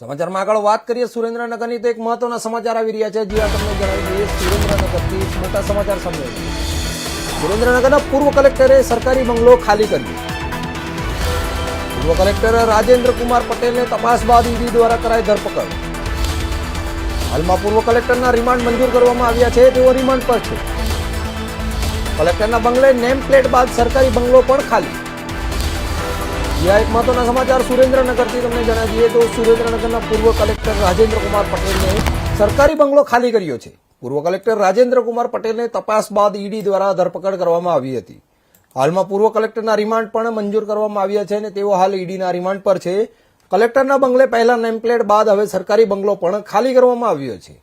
સમાચારમાં આગળ વાત કરીએ. સુરેન્દ્રનગરની તો એક મહત્વના સમાચાર આવી રહ્યા છે. જ્યાં તમને જણાવી દઈએ સુરેન્દ્રનગરથી મોટા સમાચાર સામે સુરેન્દ્રનગરના પૂર્વ કલેક્ટરે સરકારી બંગલો ખાલી કર્યો પૂર્વ કલેક્ટર રાજેન્દ્ર કુમાર પટેલને તપાસ બાદ ઈડી દ્વારા કરાઈ ધરપકડ. હાલમાં પૂર્વ કલેક્ટરના રિમાન્ડ મંજૂર કરવામાં આવ્યા છે. તેઓ રિમાન્ડ પર છે. કલેક્ટરના બંગલે નેમ પ્લેટ બાદ સરકારી બંગલો પણ ખાલી. જ્યાં એક મહત્વના સમાચાર સુરેન્દ્રનગરથી તમને જણાવીએ તો સુરેન્દ્રનગરના પૂર્વ કલેક્ટર રાજેન્દ્ર કુમાર પટેલને સરકારી બંગલો ખાલી કર્યો છે. પૂર્વ કલેક્ટર રાજેન્દ્ર કુમાર પટેલને તપાસ બાદ ઈડી દ્વારા ધરપકડ કરવામાં આવી હતી. હાલમાં પૂર્વ કલેક્ટરના રિમાન્ડ પણ મંજૂર કરવામાં આવ્યા છે અને તેઓ હાલ ઈડીના રિમાન્ડ પર છે. કલેક્ટરના બંગલે પહેલા નેમપ્લેટ બાદ હવે સરકારી બંગલો પણ ખાલી કરવામાં આવ્યો છે.